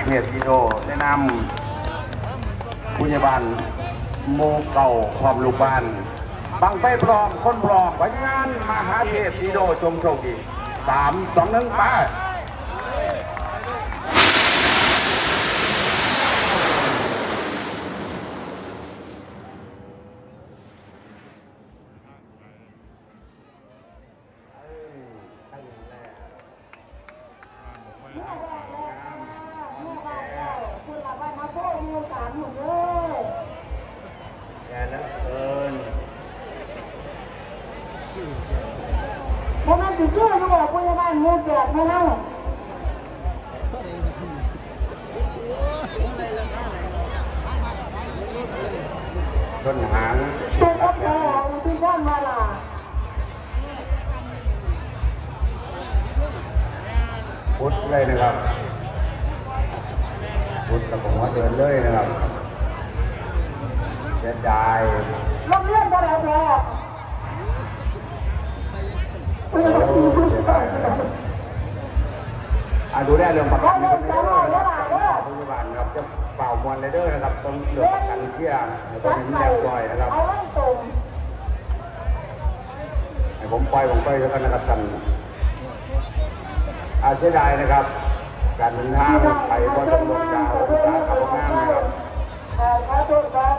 เทพดีโดแนะนำผู้ใหญ่บ้านโมเก่าพร้อมลูกบ้านบังไฟพร้อมคนพร้อมผลงานมหาเทพดีโดจงโชคดีสามสองหนึ่งไป คุณละวันมาโป้มีสามหนุ่มเลย แย่แล้วเกิน เพราะมันติดเชื้อรู้ว่าคุณจะได้เงินแจกไม่เล่าต้นหางเป็นก็แพ้ที่ด้านมาล่ะพุทธเลยนะครับพุทธกับผมว่าเดินเลยนะครับเสียดายลงเรื่องอะไรแพ้โอ้ อะดูได้เรื่องประกันนี่ก็ไม่ได้นะครับพยาบาลครับจะเป่ามวลเลเด้อนะครับต้องเลือกประกันเที่ยงตอนนี้เรียบร้อยนะครับให้ผมปล่อยผมปล่อยแล้วกันนะครับท่านอาเสียดายนะครับ การเดินทางไปก็ต้องลงดาวสาขับงามนะครับแต่ถ้านนะครับ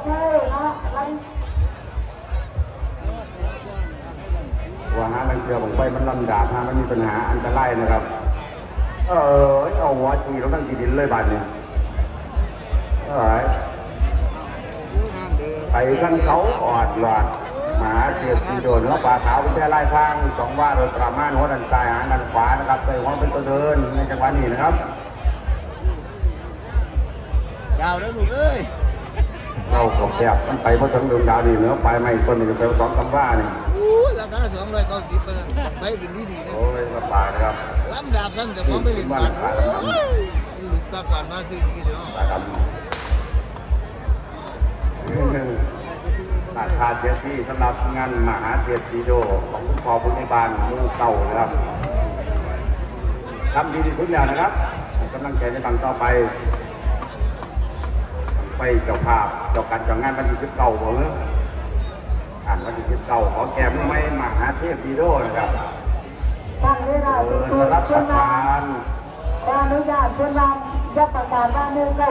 ว่าหาลังเชือผมไปมันลำดาบหามันมีปัญหาอันตรายนะครับ เออเอาหัวชีลงทั้งทีดินเลยบานเนี่ยเอ้ยไปขั้นเขาออดหลอดหมาเสียสีโดนแล้วป่าขาวเป็นแค่ไล่ฟางสองว่าโดยประมาณหัวดันซ้ายหางดันขวานะครับใส่หัวเป็นตัวเดินในจังหวะนี้นะครับดาวแล้วลูกเอ้ยาขอบแคบมันไปเพราะทั้งดวงดาวนี่เนื้อไปไม่ต้นนี่ก็ไปสองคำว่านี่อู้ราคาสองร้อยเก้าสิบไปกินดีดีๆนะโอ้ยลำบากนะครับลำดาบซ้ำแต่ผมไม่เล่นบาทโอ้ยหลุดปากกวาดมาซื้ออีกเดี๋ยวปลาดำราคาเสียที่สำหรับงานมหาเทพซีโดของคุณพ่อคุณในบ้านหมู่เก่านะครับทำดีที่สุดแล้วนะครับให้กำลังใจในบังต่อไป ไปเจ้าภาพเจ้ากันเจ้างานวันที่สิบเก้าผมอ่านวันที่สิบเก้าขอแก้มือไม่มหาเทพซีโดนะครับตั้งเวลาเอตัวอรับปเพื่อระนทานอนุญาตเพื่อนนำยักประกาศว่าเนื่องใกล้